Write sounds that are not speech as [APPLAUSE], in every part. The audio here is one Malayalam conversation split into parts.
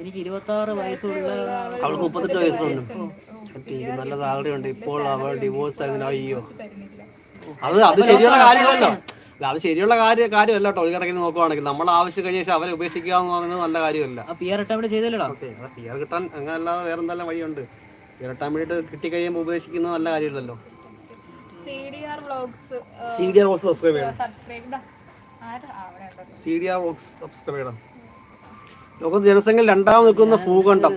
എനിക്ക് ഇരുപത്തി ആറ് വയസ്സുള്ള അവൾക്ക് മുപ്പത്തെട്ട് വയസ്സുണ്ട്. നല്ല സാലറി ഉണ്ട്. ഇപ്പോൾ അവൾ ഡിവോഴ്സ് തരുന്നില്ല അയ്യോ. അത് അത് ശരിയുള്ള കാര്യമല്ലല്ലോ അല്ല അത് ശരിയുള്ള കാര്യം കാര്യമല്ല കേട്ടോ. ഒരു കണക്കിന് നോക്കുവാണെങ്കിൽ നമ്മൾ ആവശ്യം കഴിഞ്ഞ ശേഷം അവരെ ഉപേക്ഷിക്കുക എന്ന് പറയുന്നത് നല്ല കാര്യമല്ല. ആ പി ആർ അറ്റംപ്റ്റ് ചെയ്തല്ലോടാ. പിയർ കിട്ടാൻ അങ്ങനെ അല്ലാതെ വേറെ എന്തെല്ലാം വഴിയുണ്ട്? പിയർ കിട്ടാൻ വേണ്ടിയിട്ട് കിട്ടിക്കഴിയുമ്പോൾ ഉപേക്ഷിക്കുന്നത് നല്ല കാര്യമില്ലല്ലോ. CDR vlogs, ഏഹ്, C D R box subscribe ചെയ്യണം? ആ, C D R box subscribe ചെയ്യണം. ലോകത്ത് ജനസംഖ്യയിൽ രണ്ടാമത് നിൽക്കുന്ന ഭൂഖണ്ഡം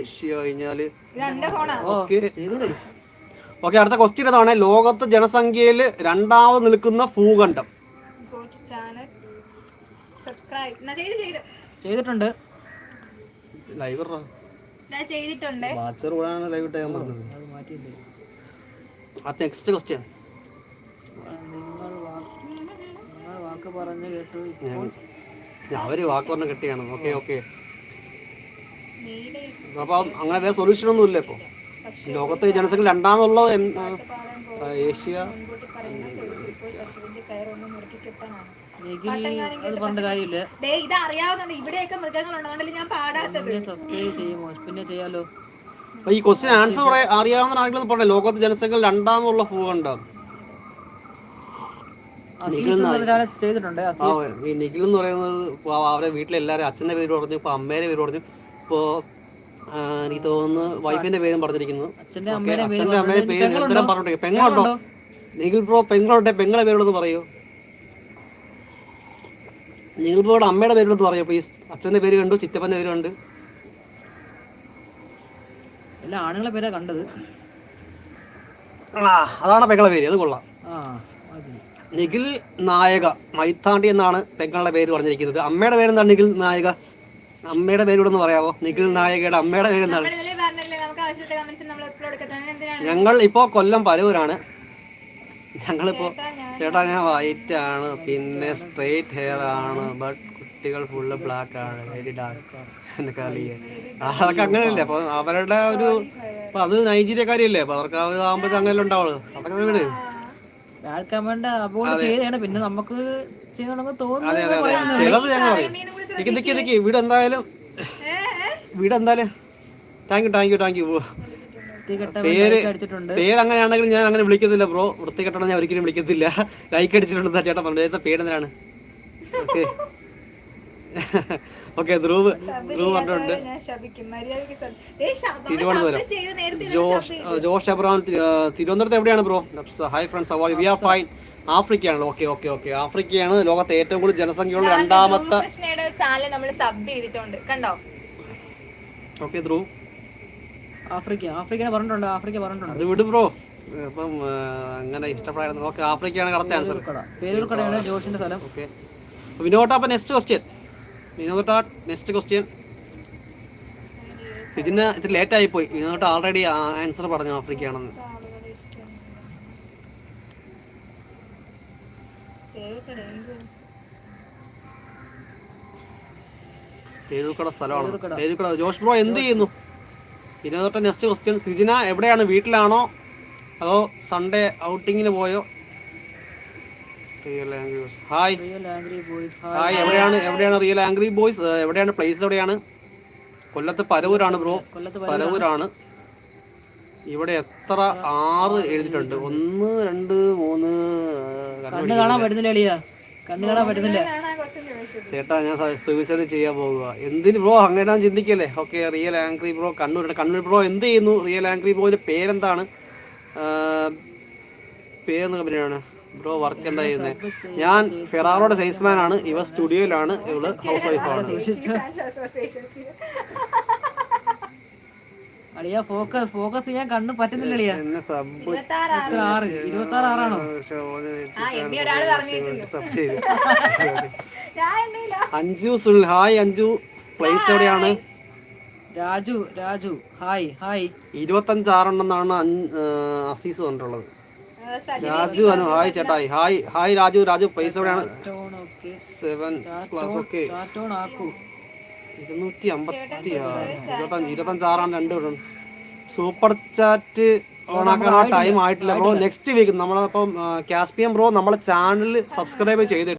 ഏഷ്യ കഴിഞ്ഞാൽ ഓക്കെ. ഓക്കെ അടുത്ത ക്വസ്റ്റ്യൻ ഇതാണ്. ലോകത്ത് ജനസംഖ്യയിൽ രണ്ടാമത് നിൽക്കുന്ന ഭൂഖണ്ഡം. ചെയ്തിട്ടുണ്ട്. ലൈവ് ഞാൻ ചെയ്തിട്ടുണ്ട്. ലൈവ് ഇട്ടേ ഞാൻ പറഞ്ഞത്. അത് നെക്സ്റ്റ് ക്വസ്റ്റ്യൻ നിങ്ങൾ വാക്ക് നിങ്ങൾ വാക്ക് പറഞ്ഞു കേട്ടു. ഇപ്പോൾ അവർ വാക്ക് പറഞ്ഞ കെട്ടിയാണ്. ഓക്കെ ഓക്കെ അപ്പം അങ്ങനെ വേറെ സൊല്യൂഷൻ ഒന്നും ഇല്ല ഇപ്പോൾ ലോകത്തെ ജനസംഖ്യ രണ്ടാമുള്ളത് ഏഷ്യ. മുൻകൂട്ടി പറയുന്ന ചെറുപ്പം ഇപ്പോൾ പശുവിന്റെ കയറൊന്ന് മുറുക്കി കിട്ടാനാണ്. എനിക്ക് അത് പറഞ്ഞ കാര്യമില്ല. ദേ ഇത് അറിയാവുന്നുണ്ട് ഇവിടെയൊക്കെ മൃഗങ്ങളുണ്ട് അതുകൊണ്ടല്ലേ ഞാൻ പാടാത്തത്. പിന്നെ സബ്സ്ക്രൈബ് ചെയ്യുമോ പിന്നെ ചെയ്യാലോ? ഈ ക്വസ്റ്റ്യൻ ആൻസർ അറിയാവുന്ന ആളുകൾ പറഞ്ഞേ ലോകത്ത് ജനസംഖ്യ രണ്ടാമുള്ള ഭൂഖണ്ഡം നിഖിൽ എന്ന് പറയുന്നത് അവരെ വീട്ടിലെല്ലാരും വീട്ടിലെല്ലാവരും അച്ഛന്റെ പേര് പറഞ്ഞു ഇപ്പൊ അമ്മേരെ പേര് പറഞ്ഞു. ഇപ്പോ എനിക്ക് തോന്നുന്നു വൈഫിന്റെ പേരും പറഞ്ഞിരിക്കുന്നു. അച്ഛന്റെ ഓക്കെ പേര് നിരന്തരം പറഞ്ഞിട്ട് പെങ്ങളുണ്ടോ? നിഖിൽ ബ്രോ പെങ്ങളുണ്ടെ പെങ്ങളെ പേരോടൊന്ന് പറയൂ. നിഖിൽ ബ്രോയുടെ അമ്മയുടെ പേരുള്ളത് പറയൂ. പ്ലീസ് അച്ഛന്റെ പേര് കണ്ടു ചിറ്റപ്പന്റെ പേര് കണ്ടു. എല്ലാ ആണുങ്ങളെ പേരാ കണ്ടത്. ആ അതാണ് പെങ്ങളെ പേര്. അത് കൊള്ളാം. നിഖിൽ നായക മൈത്താണ്ടി എന്നാണ് പെങ്ങളുടെ പേര് പറഞ്ഞിരിക്കുന്നത്. അമ്മയുടെ പേരെന്താണ് നിഖിൽ നായക? അമ്മയുടെ പേരൂടെ ഒന്ന് പറയാവോ? നിഖിൽ നായകയുടെ അമ്മയുടെ പേരെന്താണ്? ഞങ്ങൾ ഇപ്പോ കൊല്ലം പരൂരാണ് ഞങ്ങളിപ്പോ ചേട്ടാ, ഞാൻ ഞാൻ വൈറ്റ് ആണ് പിന്നെ സ്ട്രെയിറ്റ് ഹെയർ ആണ് ബട്ട് കുട്ടികൾ ഫുള്ള് ബ്ലാക്ക് ആണ് വെരി ഡാർക്ക് എന്നൊക്കെ അറിയേ അതൊക്കെ അങ്ങനെയല്ലേ? അപ്പൊ അവരുടെ ഒരു അപ്പൊ അത് നൈജീരിയക്കാരിയല്ലേ അപ്പൊ അവർക്ക് അവർ ആകുമ്പോഴത്തെ അങ്ങനെ ഉണ്ടാവുള്ളൂ. അതൊക്കെ വിട്. അപ്പോൾ പിന്നെ നമുക്ക് ചിലത് ഞങ്ങൾ പറയും. നിക്ക് നിക്ക് നിക്ക് വീട് എന്തായാലും വീട് എന്തായാലും thank you thank you thank you പേര് പേര് അങ്ങനെയാണെങ്കിൽ ഞാൻ അങ്ങനെ വിളിക്കുന്നില്ല ബ്രോ. വൃത്തികെട്ടണം ഞാൻ ഒരിക്കലും വിളിക്കത്തില്ല. ലൈക്ക് അടിച്ചിട്ടുണ്ട് ചേട്ടാ പറഞ്ഞു ചേട്ടാ പേര് എന്തിനാണ്? ഓക്കെ. [LAUGHS] ഓക്കെ ധ്രുവ്. ധ്രുവ് പറഞ്ഞിട്ടുണ്ട് തിരുവനന്തപുരം. ജോഷ് ജോഷ് അബ്രഹാം തിരുവനന്തപുരത്ത് എവിടെയാണ് ബ്രോ? ഹായ് ഫ്രണ്ട്സ് അവ we are fine ആഫ്രിക്കയാണ്. Okay okay okay. ആഫ്രിക്കയാണ് ലോകത്തെ ഏറ്റവും കൂടുതൽ ജനസംഖ്യയുള്ള രണ്ടാമത്തെ ചാനൽ നമ്മൾ സബ് ചെയ്തിട്ടുണ്ട്. കണ്ടോ? ഓക്കെ ധ്രുവ്. ആഫ്രിക്ക ആഫ്രിക്ക പറഞ്ഞിട്ടുണ്ട് ആഫ്രിക്ക പറഞ്ഞിട്ടുണ്ട്. അത് വിട് ബ്രോ. ഇപ്പം അങ്ങനെ ഇഷ്ടപ്പെടായിരുന്നു ഓക്കെ ആഫ്രിക്കയാണ് കറക്റ്റ് ആൻസർ. കട പേരൂർക്കടയാണ് ജോഷിന്റെ സ്ഥലം. ഓക്കെ. വിനോദ അപ്പം നെക്സ്റ്റ് ക്വസ്റ്റ്യൻ വിനോദ നെക്സ്റ്റ് ക്വസ്റ്റ്യൻ സിജിന് ഇത്തിരി ലേറ്റ് ആയി പോയി വിനോദ ആൾറെഡി ആൻസർ പറഞ്ഞു ആഫ്രിക്കയാണെന്ന്. പേരൂർക്കട സ്ഥലമാണ്. പേരൂർക്കട ജോഷ് ബ്രോ എന്ത് ചെയ്യുന്നു? വിനോദട്ട നെക്സ്റ്റ് ക്വസ്റ്റ്യൻ സിജിന എവിടെയാണ്? വീട്ടിലാണോ? അതോ സൺഡേ ഔട്ടിങ്ങിന് പോയോ? റിയൽ ആംഗ്രി ബോയ്സ് ഹായ് എവിടെയാണ്? എവിടെയാണ് റിയൽ ആംഗ്രി ബോയ്സ് എവിടെയാണ്? പ്ലേസ് എവിടെയാണ്? കൊല്ലത്ത് പരവൂരാണ് ബ്രോ കൊല്ലത്ത് പരവൂരാണ്. ഇവിടെ എത്ര ആറ് എഴുതിട്ടുണ്ട് ഒന്ന് രണ്ട് മൂന്ന് കണ്ണു കാണാൻ പറ്റുന്നില്ല കണ്ണ് കാണാൻ പറ്റുന്നില്ല. ചേട്ടാ ഞാൻ സൂയിസൈഡ് ചെയ്യാൻ പോകുക എന്തിന് ബ്രോ അങ്ങനെ ചിന്തിക്കല്ലേ okay real angry bro Kannur Kannur bro എന്ത് ചെയ്യുന്നു റിയൽ ആംഗ്രി ബ്രോയിന്റെ പേരെന്താണ് പേരെന്ന് കമ്പനിയാണ് ബ്രോ വർക്ക് എന്താ ചെയ്യുന്നത് ഞാൻ ഫെറാറോയുടെ സെയിൽസ്മാൻ ആണ് ഇവ സ്റ്റുഡിയോയിലാണ് ഇവൾ ഹൗസ് വൈഫാണ് അളിയ ഫോക്കസ് ഫോക്കസ് ചെയ്യാൻ കണ്ണു പറ്റുന്നില്ല ഇരുപത്തി ആറ് ആറാണോ അഞ്ജു സുൽ ഹായ് അഞ്ജു. പ്ലേസ് എവിടെയാണ് രാജു രാജു. Hi hi. ഇരുപത്തഞ്ച് ആറെണ്ണെന്നാണ് അസീസ് പറഞ്ഞിട്ടുള്ളത്. രാജു അനു ഹായ് ചേട്ടായി hi hi Raju. Raju place എവിടെയാണ് സെവൻ പ്ലസ് ഓക്കെ ഇരുന്നൂറ്റി അമ്പത്തി ആറ് ഇരുപത്തഞ്ച് ഇരുപത്തഞ്ചാറാണ് രണ്ട് സൂപ്പർ ചാറ്റ് ഓണാക്കാൻ ടൈം ആയിട്ടില്ല ബ്രോ. നെക്സ്റ്റ് വീക്ക് നമ്മളിപ്പം കാസ്പിയം ബ്രോ നമ്മളെ ചാനൽ സബ്സ്ക്രൈബ് ചെയ്തിട്ട്